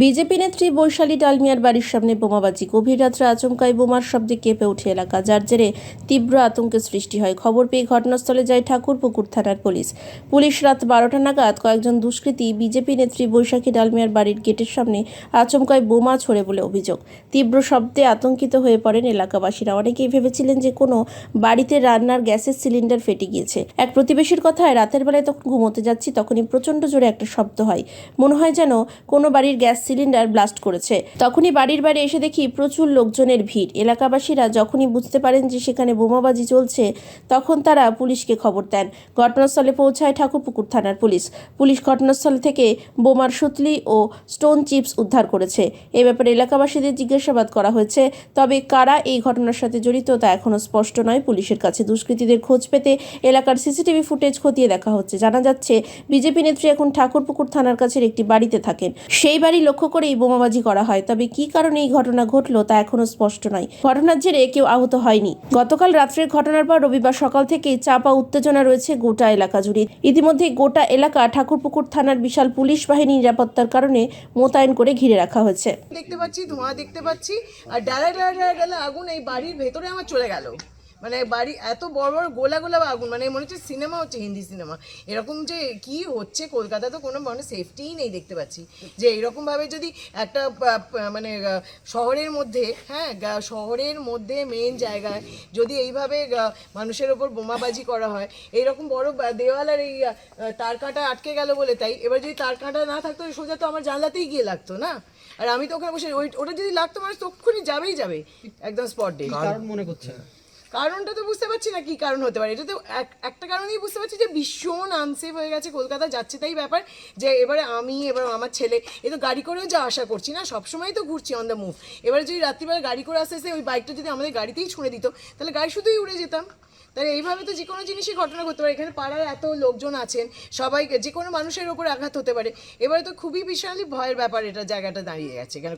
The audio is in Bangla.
বিজেপি নেত্রী বৈশালী ডালমিয়ার বাড়ির সামনে বোমাবাজি। গভীর রাত্রে আচমকায় বোমার শব্দে কেঁপে ওঠে এলাকা, যার জেরে তীব্র আতঙ্কের সৃষ্টি হয়। খবর পেয়ে ঘটনাস্থলে যায় ঠাকুরপুকুর থানার পুলিশ। পুলিশ রাত বারোটা নাগাদ কয়েকজন দুষ্কৃতী বিজেপি নেত্রী বৈশাখী ডালমিয়ার বাড়ির গেটের সামনে আচমকায় বোমা ছোড়ে বলে অভিযোগ। তীব্র শব্দে আতঙ্কিত হয়ে পড়েন এলাকাবাসীরা। অনেকেই ভেবেছিলেন যে কোনো বাড়িতে রান্নার গ্যাসের সিলিন্ডার ফেটে গিয়েছে। এক প্রতিবেশীর কথায়, রাতের বেলায় তখন ঘুমোতে যাচ্ছি, তখনই প্রচণ্ড জোরে একটা শব্দ হয়। মনে হয় যেন কোনো বাড়ির গ্যাস সিলিন্ডার ব্লাস্ট করেছে। তখনই বাড়ির বাইরে এসে দেখি প্রচুর লোকজনের ভিড়। এলাকাবাসীরা যখনই বুঝতে পারেন যে সেখানে বোমাবাজি চলছে, তখন তারা পুলিশকে খবর দেন। ঘটনাস্থলে পৌঁছায় ঠাকুরপুকুর থানার পুলিশ। পুলিশ ঘটনাস্থল থেকে বোমার সুতলি ও স্টোন চিপস উদ্ধার করেছে। এ ব্যাপারে এলাকাবাসীদের জিজ্ঞাসাবাদ করা হয়েছে, তবে কারা এই ঘটনার সাথে জড়িত তা এখনও স্পষ্ট নয়। পুলিশের কাছে দুষ্কৃতীদের খোঁজ পেতে এলাকার সিসিটিভি ফুটেজ খতিয়ে দেখা হচ্ছে। জানা যাচ্ছে, বিজেপি নেত্রী এখন ঠাকুরপুকুর থানার কাছের একটি বাড়িতে থাকেন। সেই বাড়ি লক্ষ্য করেই বোমাবাজি করা হয়। তবে কি কারণে এই ঘটনা ঘটলো তা এখনও স্পষ্ট নয়। ঘটনার জেরে কেউ আহত হয়নি। গতকাল রাত্রের ঘটনার পর রবিবার সকাল থেকেই চাপা উত্তেজনা রয়েছে গোটা এলাকা জুড়ে। ইতিমধ্যে গোটা এলাকা ঠাকুরপুকুর থানার বিশাল পুলিশ বাহিনী নিরাপত্তার কারণে মোতায়েন করে ঘিরে রাখা হয়েছে। দেখতে পাচ্ছি, ধোঁয়া দেখতে পাচ্ছি, আর ডালা ডালা ডালা আগুন এই বাড়ির ভেতরে আমার চলে গেল। মানে বাড়ি এত বড় বড় গোলা গোলা আগুন মানে মনে হচ্ছে সিনেমা হচ্ছে, হিন্দি সিনেমা। এরকম যে কি হচ্ছে কলকাতা তো কোনো মানে সেফটিই নেই দেখতে পাচ্ছি। যে এরকম ভাবে যদি একটা মানে শহরের মধ্যে হ্যাঁ শহরের মধ্যে মেন জায়গায় যদি এইভাবে মানুষের ওপর বোমাবাজি করা হয়, এইরকম বড় দেওয়াল আর এই তার কাঁটা আটকে গেল বলে তাই, এবার যদি তার কাঁটা না থাকতো সোজা তো আমার জানলাতেই গিয়ে লাগতো না? আর আমি তো ওখানে বসে, ওই, ওটা যদি লাগতো মানে তক্ষুনি যাবেই যাবে, একদম স্পট ডে মনে করছে কারণটা তো বুঝতে পারছি না কি কারণ হতে পারে। এটা তো এক- একটা কারণেই বুঝতে পারছি যে ভীষণ আনসেফ হয়ে গেছে কলকাতা, যাচ্ছে তাই ব্যাপার যে এবারে আমি, এবার আমার ছেলে, এ তো গাড়ি করেও যা আশা করছি না, সবসময় তো ঘুরছি অন দ্য মুভ এবারে যদি রাত্রিবেলা গাড়ি করে আসতে আসতে ওই বাইকটা যদি আমাদের গাড়িতেই ছুঁড়ে দিত, তাহলে গাড়ি শুধুই উড়ে যেতাম। তাহলে এইভাবে তো যে কোনো জিনিসই ঘটনা ঘটতে পারে। এখানে পাড়ার এত লোকজন আছেন, সবাইকে যে কোনো মানুষের ওপর আঘাত হতে পারে। এবারে তো খুবই বিশালই ভয়ের ব্যাপার, এটা জায়গাটা দাঁড়িয়ে গেছে এখানে